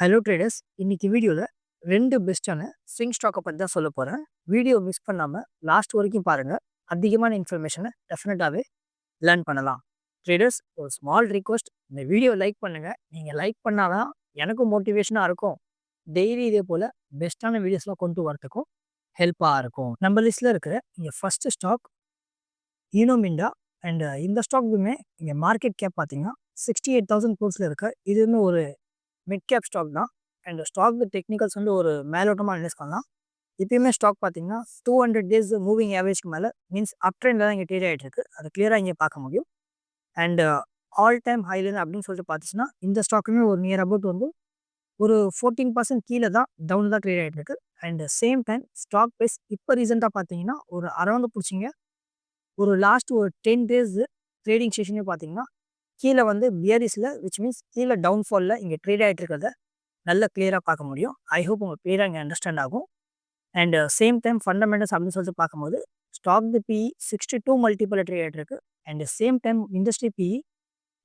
Hello traders இன்னைக்கு வீடியோவில் ரெண்டு பெஸ்ட்டான ஸ்விங் ஸ்டாக்கை பற்றி தான் சொல்ல போகிறேன் வீடியோ மிஸ் பண்ணாமல் லாஸ்ட் வரைக்கும் பாருங்கள் அதிகமான இன்ஃபர்மேஷனை டெஃபினட்டாகவே லேர்ன் பண்ணலாம். ட்ரேடர்ஸ் ஒரு ஸ்மால் ரிக்வஸ்ட் இந்த வீடியோ லைக் பண்ணுங்கள் நீங்கள் லைக் பண்ணாதான் எனக்கும் மோட்டிவேஷனாக இருக்கும். டெய்லி இதே போல் பெஸ்ட்டான வீடியோஸ்லாம் கொண்டு வரத்துக்கும் ஹெல்ப்பாக இருக்கும். நம்ம லிஸ்ட்டில் இருக்கிற இங்கே ஃபஸ்ட்டு ஸ்டாக் ஈனோமிண்டா அண்ட் இந்த ஸ்டாக்குமே இங்கே மார்க்கெட் கேப் பார்த்தீங்கன்னா சிக்ஸ்டி எயிட் தௌசண்ட் கோர்ஸில் இருக்க. இதுவுமே ஒரு மிட் கேப் ஸ்டாக் தான் அண்ட் ஸ்டாக் டெக்னிக்கல்ஸ் வந்து ஒரு மேலோட்டமாக அனலைஸ் பண்ணலாம் இப்பயுமே ஸ்டாக் பார்த்தீங்கன்னா டூ ஹண்ட்ரட் டேஸ் மூவிங் ஆவரேஜ்க்கு மேலே மீன்ஸ் அப் ட்ரெண்டில் தான் இங்கே டேட் ஆகிட்டு இருக்கு. அதை கிளியராக இங்கே பார்க்க முடியும். அண்ட் ஆல் டைம் ஹைலேருந்து அப்படின்னு சொல்லிட்டு பார்த்துச்சுன்னா இந்த ஸ்டாக்குமே ஒரு நியர் அபவுட் வந்து ஒரு ஃபோர்டீன் பர்சன்ட் கீழே தான் டவுன் தான் ட்ரேட் ஆகிட்டு இருக்கு. And same time stock price இப்போ ரீசெண்டாக பார்த்தீங்கன்னா ஒரு அரௌண்ட் பிடிச்சிங்க. ஒரு லாஸ்ட் ஒரு டென் டேஸ் ட்ரேடிங் செஷனே பார்த்தீங்கன்னா கீழே வந்து பியரிஸில் விச் மீன்ஸ் கீழே டவுன்ஃபாலில் இங்கே ட்ரேட் ஆகிட்டு இருக்கிறத நல்லா கிளியராக பார்க்க முடியும். ஐ ஹோப் உங்கள் கிளியராக இங்கே அண்டர்ஸ்டாண்ட் ஆகும். அண்ட் சேம் டைம் ஃபண்டமெண்டல்ஸ் அப்படின்னு சொல்லிட்டு பார்க்கும்போது stock the PE sixty two multiple trade ஆகிட்டு இருக்கு and same time industry PE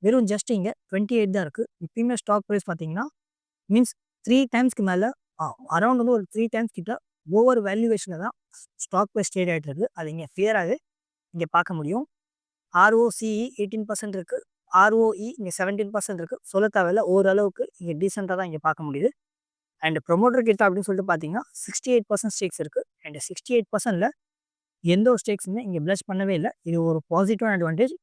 வெறும் ஜஸ்ட் இங்கே டுவெண்ட்டி எயிட் தான் இருக்குது இப்பயுமே ஸ்டாக் ப்ரைஸ் பார்த்தீங்கன்னா மீன்ஸ் த்ரீ டைம்ஸ்க்கு மேலே அரௌண்ட் வந்து ஒரு த்ரீ டைம்ஸ் கிட்ட ஓவர் வேல்யூவேஷனில் தான் ஸ்டாக் ப்ரைஸ் ட்ரேட் ஆகிட்டு இருக்குது அது இங்கே ஃபியராகவே இங்கே பார்க்க முடியும். ஆர்ஓசிஇ எயிட்டீன் பர்சன்ட் இருக்குது ஆர்ஓஇ இங்கே செவன்டீன் பர்சன்ட் இருக்குது சொல்ல தேவையில்ல. ஓரளவுக்கு இங்கே டீசெண்டாக தான் இங்கே பார்க்க முடியுது. அண்ட் ப்ரொமோட்டர் கிட்ட அப்படின்னு சொல்லிட்டு பார்த்தீங்கன்னா சிக்ஸ்டி எயிட் பர்சன்ட் ஸ்டேக்ஸ் இருக்குது அண்ட் சிக்ஸ்டி எயிட் பர்சன்ட்டில் எந்த ஒரு ஸ்டேக்ஸுமே இங்கே ப்ளஷ் பண்ணவே இல்லை. இது ஒரு பாசிட்டிவான அட்வான்டேஜ்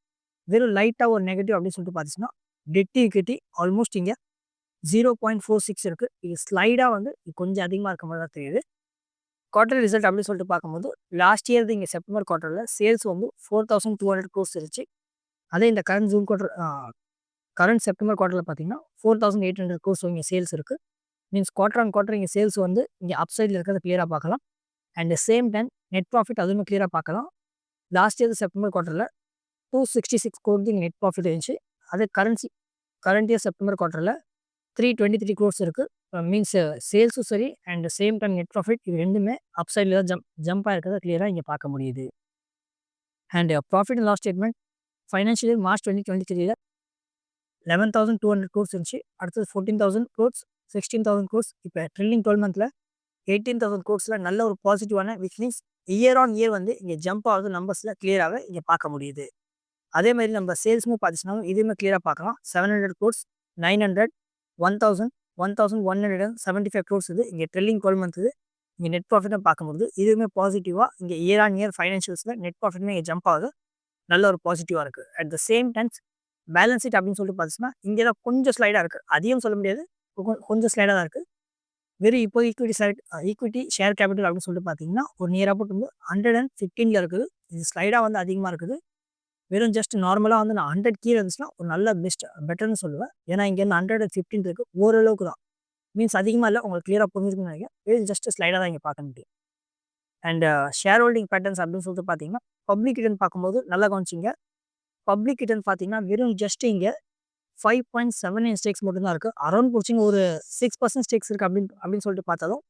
வெறும் லைட்டாக ஒரு நெகட்டிவ் அப்படின்னு சொல்லிட்டு பார்த்துச்சுன்னா டெட் இக்விட்டி ஆல்மோஸ்ட் இங்கே ஜீரோ பாயிண்ட் ஃபோர் சிக்ஸ் இருக்குது இது ஸ்லைடாக வந்து கொஞ்சம் அதிகமாக இருக்க மாதிரி தான் தெரியுது. குவார்டர் ரிசல்ட் அப்படின்னு சொல்லிட்டு பார்க்கும்போது லாஸ்ட் இயர் இங்கே செப்டம்பர் குவார்ட்டரில் சேல்ஸ் வந்து four thousand two hundred crores இருந்துச்சு. அதே இந்த current June quarter current September குவார்ட்டரில் பார்த்தீங்கன்னா four thousand eight hundred crores இங்கே சேல்ஸ் இருக்குது மீன்ஸ் குவார்டர் ஆன் குவார்டர் இங்கே சேல்ஸ் வந்து இங்கே அப் சைடில் இருக்கிறத கிளியராக பார்க்கலாம் and same time net profit அதுவுமே கிளியராக பார்க்கலாம் லாஸ்ட் இயர் செப்டம்பர் குவார்ட்டரில் டூ சிக்ஸ்டி சிக்ஸ் கோர்ஸ் இங்கே நெட் ப்ராஃபிட் இருந்துச்சு. அதே கரன்சி கரண்ட் இயர் செப்டம்பர் குவார்ட்டரில் த்ரீ டுவெண்ட்டி த்ரீ க்ரோர்ஸ் இருக்குது மீன்ஸ் சேல்ஸும் சரி and same time net profit இது ரெண்டுமே அப் சைடில் தான் ஜம்ப் ஜம்ப் ஆகிருக்கிறத கிளியராக இங்கே பார்க்க முடியுது. And profit and loss statement financial year March twenty twenty த்ரீல eleven thousand two hundred crores இருந்துச்சு. அடுத்தது fourteen thousand crores sixteen thousand crores இப்போ ட்ரில்லிங் டுவெல் மந்த்தில் எயிட்டீன் தௌசண்ட் கோர்ஸில் நல்ல ஒரு பாசிட்டிவான which means year on year வந்து இங்கே ஜம்ப் ஆகுது நம்பர்ஸில் கிளியராக இங்கே பார்க்க முடியுது. அதே மாதிரி நம்ம சேல்ஸும் பார்த்துச்சுனாலும் இதுவுமே கிளியராக பார்க்கலாம் seven hundred crores nine hundred one thousand one thousand one hundred and seventy five crores இது இங்கே ட்ரில்லிங் டுவெல் மந்த் இது. இங்கே நெட் ப்ராஃபிட்டும் பார்க்க முடியுது. இதுவுமே பாசிட்டிவாக இங்கே இயர் ஆன் இயர் ஃபைனான்ஷியல்ஸில் நெட் ப்ராஃபிட்மே இங்கே ஜம்ப் ஆகுது. நல்ல ஒரு பாசிட்டிவாக இருக்குது at the same times balance sheet அப்படின்னு சொல்லிட்டு பார்த்துச்சுன்னா இங்கே தான் கொஞ்சம் ஸ்லைடாக இருக்குது அதையும் சொல்ல முடியாது. கொஞ்சம் ஸ்லைடாக தான் இருக்குது வெறும் இப்போ equity share equity share capital அப்படின்னு சொல்லிட்டு பார்த்தீங்கன்னா ஒரு நியர் அபவுட் வந்து ஹண்ட்ரட் அண்ட் ஃபிஃப்டீனில் இருக்குது. இது ஸ்லைடாக வந்து அதிகமாக இருக்குது. வெறும் ஜஸ்ட் நார்மலாக வந்து நான் ஹண்ட்ரட் கீழே இருந்துச்சுன்னா ஒரு நல்ல பெஸ்ட் பெட்டர்னு சொல்லுவேன். ஏன்னா இங்கேருந்து ஹண்ட்ரட் அண்ட் ஃபிஃப்டின் இருக்குது ஓரளவுக்கு தான். மீன்ஸ் அதிகமாக இல்லை உங்களுக்கு கிளியராக புரிஞ்சுக்கணும்னு நினைக்கிறேன். வெறும் ஜஸ்ட் ஸ்லைடாக தான் இங்கே பார்க்க முடியும். அண்ட் ஷேர் ஹோல்டிங் பேட்டர்ன்ஸ் அப்படின்னு சொல்லிட்டு பார்த்தீங்கன்னா பப்ளிக் ரிட்டர்ன் பார்க்கும்போது நல்லா கவனிச்சிங்க. பப்ளிக் ரிட்டர்ன் பார்த்தீங்கன்னா வெறும் ஜஸ்ட் இங்கே five point seven nine stakes மட்டும்தான் இருக்குது அரௌண்ட் பிடிச்சிங்க ஒரு சிக்ஸ் பர்சன்ட் ஸ்டேக்ஸ் இருக்குது அப்படின்னு அப்படின்னு சொல்லிட்டு பார்த்தாலும்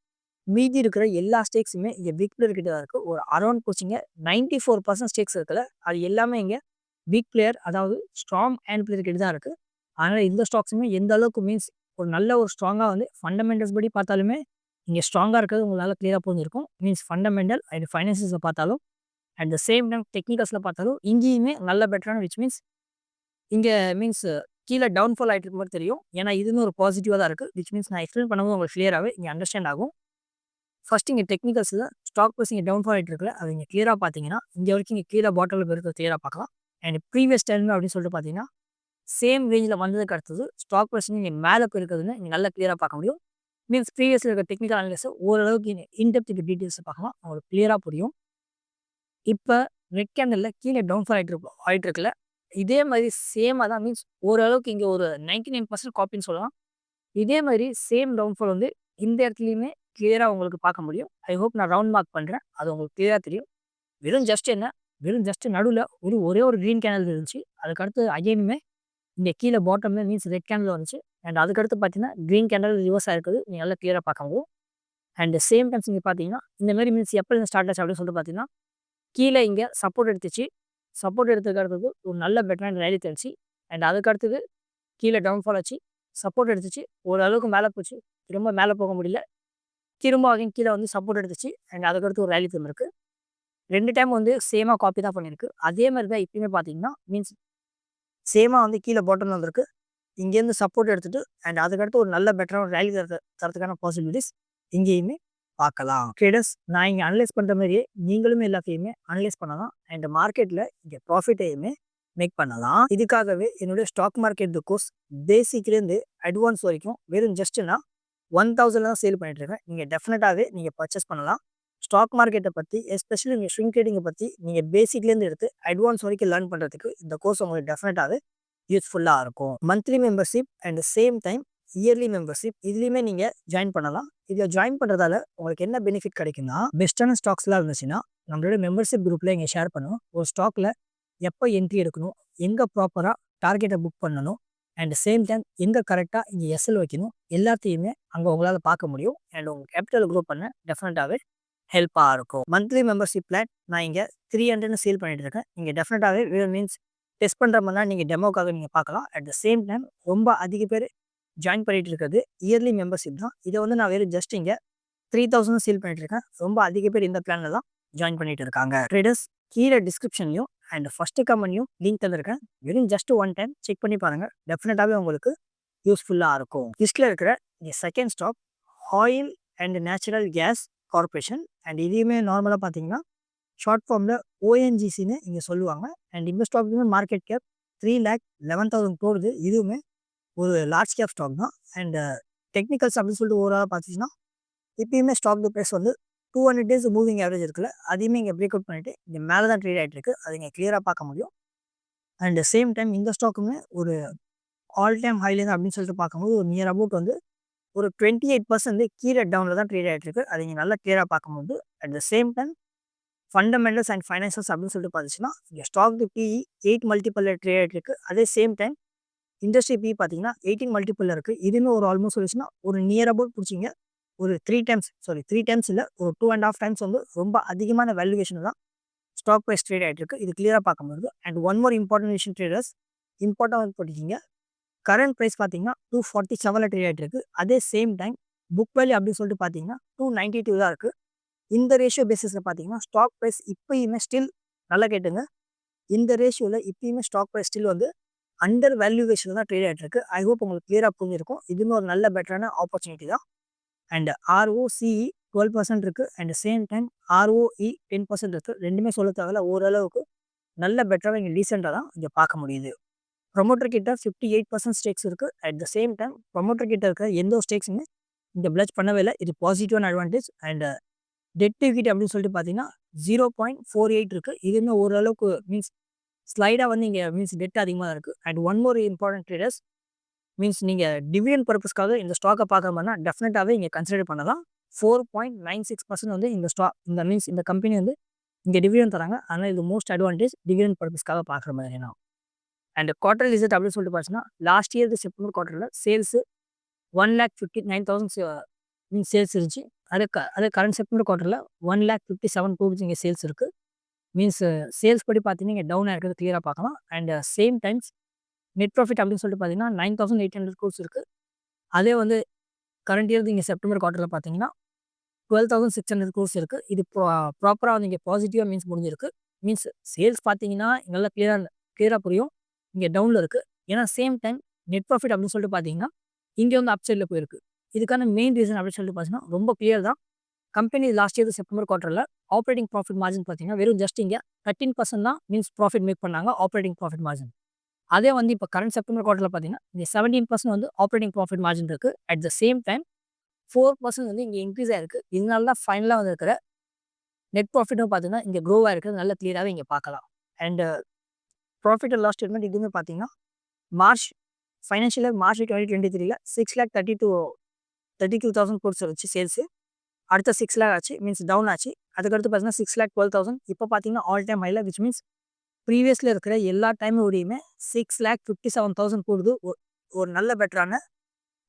மீதி இருக்கிற எல்லா ஸ்டேக்ஸுமே இங்கே பிக் பிளேயர் கிட்ட தான் இருக்குது ஒரு அரௌண்ட் பிடிச்சிங்க நைன்டி ஃபோர் பர்சன்ட் ஸ்டேக்ஸ் இருக்குல்ல அது எல்லாமே இங்கே பிக் பிளேயர் அதாவது ஸ்ட்ராங் ஹேண்ட் பிளேயர் கிட்ட தான் இருக்குது அதனால் இந்த ஸ்டாக்ஸுமே எந்த அளவுக்கு மீன்ஸ் ஒரு நல்ல ஒரு ஸ்ட்ராங்காக வந்து ஃபண்டமெண்டல்ஸ் படி பார்த்தாலுமே இங்கே ஸ்ட்ராங்காக இருக்கிறது உங்களால் கிளியராக புரிஞ்சிருக்கும். மீன்ஸ் ஃபண்டமெண்டல் அண்ட் ஃபைனான்சஸில் பார்த்தாலும் அட் த சேம் டைம் டெக்னிக்கல்ஸில் பார்த்தாலும் இங்கேயுமே நல்ல பெட்டரான விச் மீன்ஸ் இங்கே மீன்ஸ் கீழே டவுன்ஃபால் ஆகிட்டு இருக்க மாதிரி தெரியும். ஏன்னா இதுவுமே ஒரு பாசிட்டிவாக தான் இருக்குது விச் மீன்ஸ் நான் எக்ஸ்பிளைன் பண்ணும்போது உங்களுக்கு கிளியராகவே இங்கே அண்டர்ஸ்டாண்ட் ஆகும். ஃபஸ்ட் இங்கே டெக்னிக்கல்ஸில் ஸ்டாக் ப்ரைஸ் இங்கே டவுன்ஃபால் ஆகிட்டு இருக்குல்ல அது இங்கே கிளியராக பார்த்தீங்கன்னா இங்கே வரைக்கும் இங்கே கீழே பாட்டில் இருக்கிறது கிளியராக பார்க்கலாம். அண்ட் ப்ரீவியஸ் டைம் அப்படின்னு சொல்லிட்டு பார்த்தீங்கன்னா சேம் ரேஞ்சில் வந்ததுக்கு அடுத்தது ஸ்டாக் ப்ரைஸ் இங்கே மேலே போயிருக்கிறதுன்னு இங்கே நல்லா கிளியராக பார்க்க முடியும். மீன்ஸ் ப்ரீவியஸில் இருக்க டெக்னிக்கல் அனலிஸை ஓரளவுக்கு இன்டெப்த்துக்கு டீட்டெயில்ஸை பார்க்கலாம். அவங்களுக்கு கிளியராக புரியும். இப்போ ரெட் கேண்டலில் கீழே டவுன்ஃபால் ஆகிட்டு இருக்கும் ஆகிட்டு இருக்குல்ல? இதே மாதிரி சேமாக தான் மீன்ஸ் ஓரளவுக்கு இங்கே ஒரு நைன்டி நைன் பர்சன்ட் காப்பின்னு சொல்லலாம். இதே மாதிரி சேம் டவுன்ஃபால் வந்து இந்த இடத்துலையுமே கிளியராக உங்களுக்கு பார்க்க முடியும். ஐ ஹோப் நான் ரவுண்ட் மார்க் பண்ணுறேன் அது உங்களுக்கு கிளியராக தெரியும். வெறும் ஜஸ்ட் என்ன? வெறும் ஜஸ்ட் நடுவில் ஒரு ஒரே ஒரு க்ரீன் கேனல் இருந்துச்சு. அதுக்கடுத்து அகைனுமே இங்கே கீழே பாட்டமில் மீன்ஸ் ரெட் கேண்டில் வந்துச்சு. அண்ட் அதுக்கடுத்து பார்த்தீங்கன்னா க்ரீன் கேண்டில் ரிவர்ஸாக இருக்குது நீங்கள் நல்லா கிளியராக பார்க்க முடியும் அண்ட் சேம் டைம்ஸ் இங்கே பார்த்தீங்கன்னா இந்த மாதிரி மீன்ஸ் எப்போ இந்த ஸ்டார்ட் ஆச்சு அப்படின்னு சொல்லிட்டு பார்த்தீங்கன்னா கீழே இங்கே சப்போர்ட் எடுத்துச்சு. சப்போர்ட் எடுத்துக்கிறதுக்கு ஒரு நல்ல பெட்டரான ரேலி தெரிஞ்சு அண்ட் அதுக்கடுத்தது கீழே டவுன்ஃபால் ஆச்சு. சப்போர்ட் எடுத்துச்சு. ஓரளவுக்கு மேலே போச்சு. திரும்ப மேலே போக முடியல. திரும்ப அதையும் கீழே வந்து சப்போர்ட் எடுத்துச்சு. அண்ட் அதுக்கடுத்து ஒரு ரேலி திரும்ப இருக்குது ரெண்டு டைம் வந்து சேமாக காப்பி தான் பண்ணியிருக்கு. அதே மாதிரி தான் இப்பயுமே பார்த்தீங்கன்னா மீன்ஸ் சேமாக வந்து கீழே பாட்டம் வந்திருக்கு. இங்கேருந்து சப்போர்ட் எடுத்துகிட்டு அண்ட் அதுக்கடுத்து ஒரு நல்ல பெட்டரான ரேலி தர தரத்துக்கான பாசிபிலிட்டிஸ் இங்கேயுமே பார்க்கலாம். ட்ரேடர்ஸ் நான் இங்கே அனலைஸ் பண்ணுற மாதிரியே நீங்களுமே எல்லாத்தையுமே அனலைஸ் பண்ணலாம். அண்ட் மார்க்கெட்டில் இங்கே ப்ராஃபிட்டையுமே மேக் பண்ணலாம். இதுக்காகவே என்னுடைய ஸ்டாக் மார்க்கெட் கோர்ஸ் பேசிக்லேருந்து அட்வான்ஸ் வரைக்கும் வெறும் ஜஸ்ட் நான் ஒன் தௌசண்ட் தான் சேல் பண்ணிட்டு இருக்கேன். நீங்கள் டெஃபினட்டாகவே நீங்கள் பர்ச்சேஸ் பண்ணலாம். ஸ்டாக் மார்க்கெட்டை பற்றி எஸ்பெஷலி நீங்கள் ஸ்விங் ட்ரேடிங்கை பற்றி நீங்கள் பேசிக்லேருந்து எடுத்து அட்வான்ஸ் வரைக்கும் லேர்ன் பண்ணுறதுக்கு இந்த கோர்ஸ் உங்களுக்கு டெஃபினட்டாகவே யூஸ்ஃபுல்லாக இருக்கும். Monthly membership and same time yearly membership இதுலேயுமே நீங்கள் ஜாயின் பண்ணலாம். இதில் ஜாயின் பண்ணுறதால உங்களுக்கு என்ன பெனிஃபிட் கிடைக்குன்னா பெஸ்ட்டான ஸ்டாக்ஸ்லாம் இருந்துச்சுன்னா நம்மளோட மெம்பர்ஷிப் குரூப்பில் இங்கே ஷேர் பண்ணுவோம் ஒரு ஸ்டாக்கில் எப்போ என்ட்ரி எடுக்கணும் எங்கே ப்ராப்பராக டார்கெட்டை புக் பண்ணணும் அண்ட் சேம் டைம் எங்கே கரெக்டாக இங்கே எஸ்எல் வைக்கணும் எல்லாத்தையுமே அங்கே உங்களால் பார்க்க முடியும். அண்ட் உங்கள் கேபிட்டல் க்ரோ பண்ண டெஃபினட்டாகவே ஹெல்ப்பாக இருக்கும். மந்த்லி மெம்பர்ஷிப் பிளான் நான் இங்கே த்ரீ ஹண்ட்ரட்னு சேல் பண்ணிட்டு இருக்கேன். இங்கே டெஃபினட்டாகவே மீன்ஸ் டெஸ்ட் பண்ணுற மாதிரி நீங்கள் டெமோக்காக நீங்கள் பார்க்கலாம். அட் த சேம் டைம் ரொம்ப அதிக பேர் ஜாயின் பண்ணிட்டு இருக்கிறது இயர்லி மெம்பர்ஷிப் தான். இதை வந்து நான் வெறும் ஜஸ்ட் இங்கே த்ரீ தௌசண்ட் சேல் பண்ணிட்டு இருக்கேன். ரொம்ப அதிக பேர் இந்த பிளானில் தான் ஜாயின் பண்ணிட்டு இருக்காங்க. ட்ரேடர்ஸ் கீழே டிஸ்கிரிப்ஷன்லையும் அண்ட் ஃபஸ்ட்டு கமெண்ட்லையும் லிங்க் தந்திருக்கேன். வெறும் ஜஸ்ட் ஒன் டைம் செக் பண்ணி பாருங்கள் டெஃபினட்டாகவே உங்களுக்கு யூஸ்ஃபுல்லாக இருக்கும். லிஸ்ட்டில் இருக்கிற இந்த second stop Oil and Natural Gas Corporation and இதையுமே நார்மலாக பார்த்தீங்கன்னா ஷார்ட் ஃபார்மில் ஓஎன்ஜிசின்னு இங்கே சொல்லுவாங்க. அண்ட் இந்த ஸ்டாக்குமே market cap three lakh eleven thousand போகுது இதுவுமே ஒரு லார்ஜ் கேப் ஸ்டாக் தான். அண்ட் டெக்னிக்கல்ஸ் uh, அப்படின்னு சொல்லிட்டு ஓவராக பார்த்தீங்கன்னா இப்பயுமே ஸ்டாக் ப்ரைஸ் வந்து two hundred days moving average இருக்குல்ல அதையுமே இங்கே பிரேக் அவுட் பண்ணிவிட்டு இங்கே மேலே தான் ட்ரேட் ஆகிட்டு இருக்கு. அதை இங்கே கிளியராக பார்க்க முடியும். அண்ட் சேம் டைம் இந்த ஸ்டாக்குமே ஒரு ஆல் டைம் ஹைலேருந்து அப்படின்னு சொல்லிட்டு பார்க்கும்போது ஒரு நியர் அபவுட் வந்து ஒரு டுவெண்ட்டி எயிட் பர்சன்ட் கீழே டவுனில் தான் ட்ரேட் ஆகிட்டு இருக்கு. அதை நீங்கள் நல்லா கிளியராக பார்க்கும்போது at the same time fundamentals and finances அப்படின்னு சொல்லிட்டு பார்த்துச்சுன்னா இங்கே ஸ்டாக் பிஇ எயிட் மல்டிபிளில் ட்ரேட் ஆகிட்டு இருக்கு. அதே சேம் டைம் இண்டஸ்ட்ரி பி பார்த்தீங்கன்னா எயிட்டீன் மல்டிபிளில் இருக்குது இதுவுமே ஒரு ஆல்மோஸ்ட் சொல்லிச்சுன்னா ஒரு நியர் அபவுட் பிடிச்சிங்க. ஒரு three times sorry three times இல்லை ஒரு டூ அண்ட் ஆஃப் டைம்ஸ் வந்து ரொம்ப அதிகமான வேல்யூவேஷன் தான் ஸ்டாக் ப்ரைஸ் ட்ரேட் ஆகிட்டு இருக்கு. இது கிளியராக பார்க்கும்போது அண்ட் ஒன் மோர் இம்பார்ட்டன்ட் விஷயம் ட்ரேடர்ஸ் இம்பார்ட்டன் வந்து போட்டிருக்கீங்க கரண்ட் ப்ரைஸ் பார்த்தீங்கன்னா டூ ஃபார்ட்டி செவனில் ட்ரேட் ஆகிட்டு இருக்கு. அதே சேம் டைம் புக் வேல்யூ அப்படின்னு சொல்லிட்டு பார்த்தீங்கன்னா டூ நைன்டி டூ தான் இருக்குது இந்த ரேஷியோ பேசிஸில் பார்த்தீங்கன்னா ஸ்டாக் ப்ரைஸ் இப்போயுமே ஸ்டில் நல்லா கேட்டுங்க. இந்த ரேஷியோவில் இப்பயுமே ஸ்டாக் ப்ரைஸ் ஸ்டில் வந்து அண்டர் வேல்யூவேஷன் தான் ட்ரேட் ஆகிட்டு இருக்கு. ஐ ஹோப் உங்களுக்கு கிளியராக புரிஞ்சிருக்கும். இதுவுமே ஒரு நல்ல பெட்டரான ஆப்பர்ச்சுனிட்டி தான். அண்ட் ஆர்ஓசிஇ டுவெல் பர்சன்ட் இருக்குது and same time ROE ten percent இருக்குது ரெண்டுமே சொல்ல தேவையில்ல. ஓரளவுக்கு நல்ல பெட்டராக இங்கே ரீசெண்டாக தான் இங்கே பார்க்க முடியுது. ப்ரொமோட்டர் கிட்ட ஃபிஃப்டி எயிட் பர்சன்ட் ஸ்டேக்ஸ் இருக்குது at the same time promoter கிட்ட இருக்க எந்த ஸ்டேக்ஸுமே இங்கே பிளச் பண்ணவே இல்லை. இது பாசிட்டிவான அட்வான்டேஜ் அண்ட் டெட் டிவிட்டி அப்படின்னு சொல்லிட்டு பார்த்தீங்கன்னா ஜீரோ பாயிண்ட் ஃபோர் எயிட் இருக்குது இதுவுமே ஓரளவுக்கு மீன்ஸ் ஸ்லைடாக வந்து இங்கே மீன்ஸ் டெட் அதிகமாக தான் இருக்குது and one more important traders means நீங்கள் டிவிடன் பர்பஸ்க்காக இந்த ஸ்டாக்கை பார்க்குற மாதிரினா டெஃபினட்டாகவே இங்கே கன்சிடர் பண்ணலாம். Four point nine six percent வந்து இந்த ஸ்டாக் இந்த மீன்ஸ் இந்த கம்பெனி வந்து இங்கே டிவிடன் தராங்க. ஆனால் இது மோஸ்ட் அட்வான்டேஜ் டிவிடன் பர்பஸ்க்காக பார்க்குற மாதிரி தான் அண்ட் குவார்டர் ரிசல்ட் அப்படின்னு சொல்லிட்டு பார்த்தீங்கன்னா last year September குவார்டரில் sales one lakh fifty nine thousand mean sales இருந்துச்சு. அதே க அதே current September குவார்டரில் one lakh fifty seven crores இங்கே சேல்ஸ் இருக்குது மீன்ஸ் சேல்ஸ் படி பார்த்தீங்கன்னா இங்கே டவுனாக இருக்கிறது கிளியராக பார்க்கலாம். And same times net profit அப்படின்னு சொல்லிட்டு பார்த்தீங்கன்னா nine thousand eight hundred crores இருக்குது அதே வந்து கரண்ட் இயர் இங்கே செப்டம்பர் குவார்ட்டரில் பார்த்தீங்கன்னா twelve thousand six hundred crores இருக்குது இது ப்ரா ப்ராப்பராக வந்து இங்கே பாசிட்டிவாக மீன்ஸ் முடிஞ்சிருக்கு. மீன்ஸ் சேல்ஸ் பார்த்தீங்கன்னா நல்லா கிளியராக கிளியராக புரியும். இங்கே டவுனில் இருக்குது ஏன்னா சேம் டைம் நெட் ப்ராஃபிட் அப்படின்னு சொல்லிட்டு பார்த்தீங்கன்னா இங்கே வந்து அப் சைடில் போயிருக்கு. இதுக்கான மெயின் ரீசன் அப்படின்னு சொல்லிட்டு பார்த்தீங்கன்னா ரொம்ப கிளியர் தான். கம்பெனி லாஸ்ட் இயர் செப்டம்பர் குவார்டரில் ஆப்ரேட்டிங் ப்ராஃபிட் மார்ஜின் பார்த்தீங்கன்னா வெறும் ஜஸ்ட் இங்கே தேர்ட்டின் பர்சன்ட் தான் மீன்ஸ் ப்ராஃபிட் மேக் பண்ணாங்க ஆப்ரேட்டிங் ப்ராஃபிட் மார்ஜின் அதே வந்து இப்போ கரண்ட் செப்டம்பர் குவார்டரில் பார்த்தீங்கன்னா இந்த செவன்டீன் பர்சன்ட் வந்து ஆப்ரேட்டிங் ப்ராஃபிட் மார்ஜின் இருக்குது at the same time four percent வந்து இங்கே இன்க்ரீஸ் ஆயிருக்கு. இதனால தான் ஃபைனலாக வந்து இருக்கிற நெட் ப்ராஃபிட்டும் பார்த்தீங்கன்னா இங்கே க்ரோவாக இருக்குது நல்ல கிளியராகவே இங்கே பார்க்கலாம் and profit and loss statement இதுவுமே பார்த்தீங்கன்னா March financial year March twenty twenty த்ரீல six lakh thirty two thirty two thousand crores வச்சு சேல்ஸு அடுத்த சிக்ஸ் லேக் ஆச்சு மீன்ஸ் டவுன் ஆச்சு. அதுக்கடுத்து பார்த்தீங்கன்னா சிக்ஸ் லேக் டுவெல் தௌசண்ட் இப்போ பார்த்தீங்கன்னா ஆல் டைம் ஹைல விச் மீன்ஸ் ப்ரீவியஸில் இருக்கிற எல்லா டைமோடையுமே six lakh fifty seven thousand போடுது ஒரு நல்ல பெட்டரான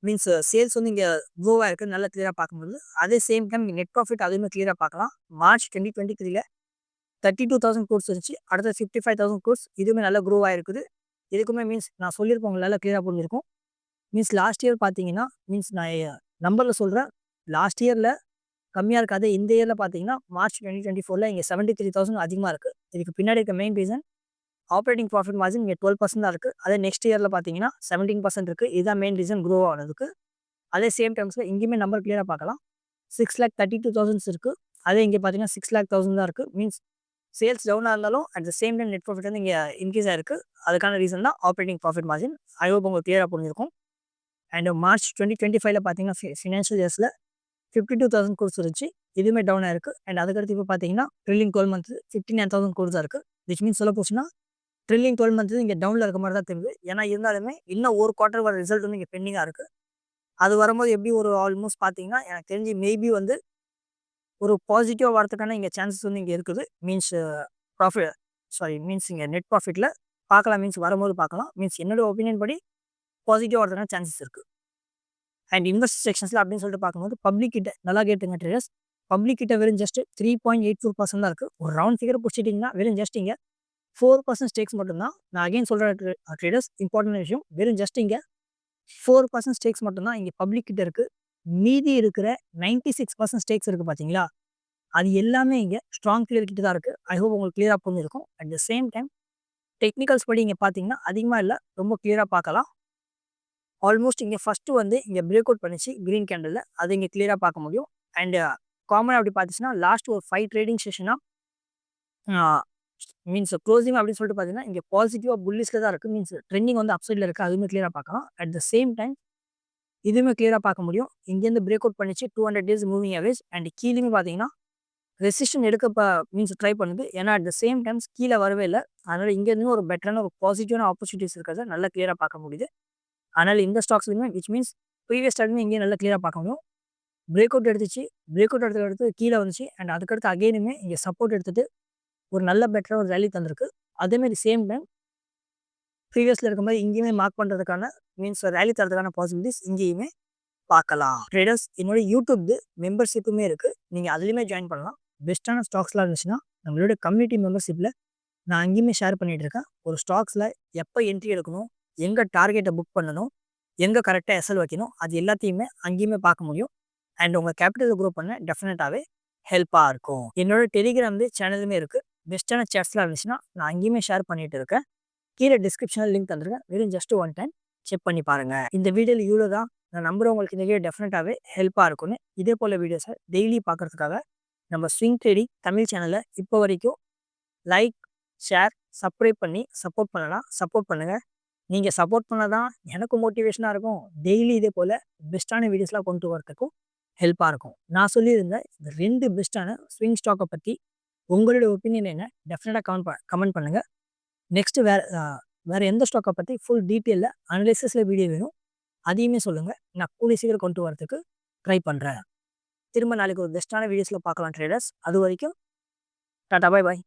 மீன்ஸ் சேல்ஸ் வந்து இங்கே க்ரோவாக இருக்குது நல்லா கிளியராக பார்க்கும்போது அதே சேம் டைம் நெட் ப்ராஃபிட் அதுவுமே கிளியராக பார்க்கலாம் மார்ச் டுவெண்ட்டி டுவெண்ட்டி த்ரீல தேர்ட்டி டூ தௌசண்ட் கோர்ஸ் இருந்துச்சு. அடுத்த ஃபிஃப்டி ஃபைவ் தௌசண்ட் கோர்ஸ் இதுவுமே நல்லா க்ரோ ஆகிருக்குது இதுக்குமே மீன்ஸ் நான் சொல்லியிருப்போம் நல்லா கிளியராக புரிஞ்சிருக்கும். மீன்ஸ் லாஸ்ட் இயர் பார்த்தீங்கன்னா மீன்ஸ் நான் நம்பரில் சொல்கிறேன் லாஸ்ட் இயரில் கம்மியாக இருக்காது. இந்த இயரில் பார்த்தீங்கன்னா மார்ச் டுவெண்ட்டி டுவெண்ட்டி ஃபோரில் இங்கே செவன்ட்டி த்ரீ தௌசண்ட் அதிகமாக இருக்குது இதுக்கு பின்னாடி இருக்க main reason operating profit margin இங்கே டுவெல் பர்சன்ட் தான் இருக்குது அதே நெக்ஸ்ட் இயரில் பார்த்தீங்கன்னா செவன்டீன் பர்சன்ட் இருக்குது இதுதான் மெயின் ரீசன் க்ரோ ஆனதுக்கு. அதே சேம் டைம்ஸில் இங்கேயுமே நம்பர் கிளியராக பார்க்கலாம். Six lakh thirty two thousands இருக்குது அதே இங்கே பார்த்தீங்கன்னா சிக்ஸ் லேக் தௌசண்ட் தான் இருக்குது மீன்ஸ் சேல்ஸ் டவுனாக இருந்தாலும் at the same time net profit வந்து இங்கே இன்க்ரீஸ் ஆயிருக்கு அதுக்கான ரீசன் தான் operating profit margin. I hope உங்களுக்கு கிளியராக புரிஞ்சிருக்கும். அண்ட் மார்ச் டுவெண்ட்டி டுவெண்ட்டி ஃபைவ்ல பார்த்தீங்கன்னா ஃபினான்ஷியல் இயர்ஸில் ஃபிஃப்டி டூ தௌசண்ட் கோர்ஸ் இருந்துச்சு. இதுவுமே டவுன் ஆயிருக்கு அண்ட் அதுக்கடுத்து இப்போ பார்த்தீங்கன்னா trailing twelve month fifty nine thousand crores தான் இருக்குது விச் மீன்ஸ் சொல்ல போச்சுன்னா ட்ரில்லிங் டுவெல் மந்த் இங்கே டவுனில் இருக்க மாதிரி தான் தெரியுது. ஏன்னா இருந்தாலுமே இன்னும் ஒரு குவார்ட்டர் வர ரிசல்ட் வந்து இங்கே பெண்டிங்காக இருக்குது அது வரும்போது எப்படி ஒரு ஆல்மோஸ்ட் பார்த்தீங்கன்னா எனக்கு தெரிஞ்சு மேபி வந்து ஒரு பாசிட்டிவாக வரதுக்கான இங்கே சான்சஸ் வந்து இங்கே இருக்குது. மீன்ஸ் ப்ராஃபிட் சாரி மீன்ஸ் இங்கே நெட் ப்ராஃபிட்டில் பார்க்கலாம் மீன்ஸ் வரும்போது பார்க்கலாம் மீன்ஸ் என்னோட ஒப்பீனியன் படி பாசிட்டிவாக வரதுக்கான சான்சஸ் இருக்குது அண்ட் இன்வெஸ்ட் செக்ஷன்ஸில் அப்படின்னு சொல்லிட்டு பார்க்கும்போது பப்ளிக் கிட்ட நல்லா கேட்டுங்க ட்ரேடர்ஸ் பப்ளிக் கிட்ட வெறும் just three point eight four percent தான் இருக்குது ஒரு ரவுண்ட் ஃபிகர் பிடிச்சிட்டிங்கன்னா வெறும் ஜஸ்ட் இங்கே ஃபோர் பர்சன்ட் ஸ்டேக்ஸ் மட்டும்தான். நான் அகைன் சொல்கிற ட்ரேடர்ஸ் இம்பார்ட்டன்ட் விஷயம். வெறும் ஜஸ்ட் இங்கே ஃபோர் பர்சன்ட் ஸ்டேக்ஸ் மட்டும்தான் இங்கே பப்ளிக் கிட்ட இருக்குது மீதி இருக்கிற நைன்டி சிக்ஸ் பர்சன்ட் ஸ்டேக்ஸ் இருக்குது பார்த்தீங்களா அது எல்லாமே இங்கே ஸ்ட்ராங் கிளியர் கிட்ட தான் இருக்குது ஐ ஹோப் உங்களுக்கு கிளியராக புரிஞ்சிருக்கும். At the same time technicals படி இங்கே பார்த்தீங்கன்னா அதிகமாக இல்லை ரொம்ப கிளியராக பார்க்கலாம் ஆல்மோஸ்ட் இங்கே ஃபஸ்ட்டு வந்து இங்கே பிரேக் அவுட் பண்ணிச்சு க்ரீன் கேண்டலில் அது இங்கே கிளியராக பார்க்க முடியும். அண்டு காமனாக uh, அப்படி பார்த்துச்சுன்னா லாஸ்ட் ஒரு ஃபைவ் ட்ரேடிங் செஷனாக மீன்ஸ் க்ளோசிங் அப்படின்னு சொல்லிட்டு பார்த்தீங்கன்னா இங்கே பாசிட்டிவாக புல்லிஸில் தான் இருக்குது மீன்ஸ் ட்ரெண்டிங் வந்து அப்சைடில் இருக்குது அதுவுமே கிளியராக பார்க்கலாம் அட் த சேம் டைம் இதுவுமே கிளியராக பார்க்க முடியும். இங்கேருந்து பிரேக் அவுட் பண்ணிச்சு two hundred days moving average and கீழேயுமே பார்த்தீங்கன்னா ரெசிஷன் எடுக்க மீன்ஸ் ட்ரை பண்ணுது. ஏன்னா அட் த சேம் டைம்ஸ் கீழே வரவே இல்லை. அதனால் இங்கேருந்து ஒரு பெட்டரான ஒரு பாசிட்டிவான ஆப்பர்ச்சுனிட்டிஸ் இருக்கிறத நல்லா கிளியராக பார்க்க முடியுது. அதனால் இந்த ஸ்டாக்ஸ்லையுமே விச் மீன்ஸ் ப்ரீவியஸ் ஸ்டாக்மே இங்கேயும் நல்லா கிளியராக பார்க்க முடியும். பிரேக் அவுட் எடுத்துச்சு. பிரேக் அவுட் எடுத்து எடுத்து கீழே வந்துச்சு. அண்ட் அதுக்கடுத்து அகெயினுமே இங்கே சப்போர்ட் எடுத்துட்டு ஒரு நல்ல பெட்டராக ஒரு ரேலி தந்திருக்கு. அதேமாரி சேம் டைம் ப்ரீவியஸில் இருக்க மாதிரி இங்கேயுமே மார்க் பண்ணுறதுக்கான மீன்ஸ் ரேலி தரதுக்கான பாசிபிலிட்டிஸ் இங்கேயுமே பார்க்கலாம். ட்ரேடர்ஸ் என்னோட யூடியூப் மெம்பர்ஷிப்புமே இருக்குது நீங்கள் அதுலேயுமே ஜாயின் பண்ணலாம். பெஸ்ட்டான ஸ்டாக்ஸ்லாம் இருந்துச்சுன்னா நம்மளோட கம்யூனிட்டி மெம்பர்ஷிப்பில் நான் அங்கேயுமே ஷேர் பண்ணிகிட்டு இருக்கேன். ஒரு ஸ்டாக்ஸில் எப்போ என்ட்ரி எடுக்கணும் எங்கே டார்கெட்டை புக் பண்ணணும் எங்கே கரெக்டாக எஸ்எல் வைக்கணும் அது எல்லாத்தையுமே அங்கேயுமே பார்க்க முடியும். அண்ட் உங்கள் கேபிட்டல் க்ரோ பண்ண டெஃபினட்டாகவே ஹெல்ப்பாக இருக்கும். என்னோட டெலிகிராம் சேனலுமே இருக்குது பெஸ்ட்டான சேட்ஸ்லாம் இருந்துச்சுன்னா நான் அங்கேயுமே ஷேர் பண்ணிகிட்டு இருக்கேன். கீழே டிஸ்கிரிப்ஷனில் லிங்க் தந்துருக்கேன். வெறும் ஜஸ்ட் ஒன் டைம் செக் பண்ணி பாருங்கள் இந்த வீடியோவில் இவ்வளோ தான். நான் நம்புறேன் உங்களுக்கு இந்த வீடியோ டெஃபினட்டாகவே ஹெல்ப்பாக இருக்கும்னு. இதே போல் வீடியோஸை டெய்லி பார்க்குறதுக்காக நம்ம ஸ்விங் ட்ரேடிங் தமிழ் சேனலை இப்போ வரைக்கும் லைக் ஷேர் சப்ஸ்கிரைப் பண்ணி சப்போர்ட் பண்ணலாம் சப்போர்ட் பண்ணுங்கள் நீங்கள் சப்போர்ட் பண்ணால் தான் எனக்கும் மோட்டிவேஷனாக இருக்கும். டெய்லி இதே போல் பெஸ்ட்டான வீடியோஸ்லாம் கொண்டு வரதுக்கும் ஹெல்ப்பாக இருக்கும். நான் சொல்லியிருந்தேன் இந்த ரெண்டு பெஸ்ட்டான ஸ்விங் ஸ்டாக்கை பற்றி உங்களோட ஒப்பீனியன் என்ன? டெஃபினட்டாக கமெண்ட் கமெண்ட் பண்ணுங்கள் நெக்ஸ்ட்டு வேறு வேறு எந்த ஸ்டாக்கை பற்றி ஃபுல் டீட்டெயிலில் அனலிசிஸில் வீடியோ வேணும். அதையுமே சொல்லுங்கள் நான் கூலி சீக்கிரம் கொண்டு வரதுக்கு ட்ரை பண்ணுறேன் திரும்ப நாளைக்கு ஒரு பெஸ்ட்டான வீடியோஸில் பார்க்கலாம் ட்ரேடர்ஸ் அது வரைக்கும் டாட்டா பாய் பாய்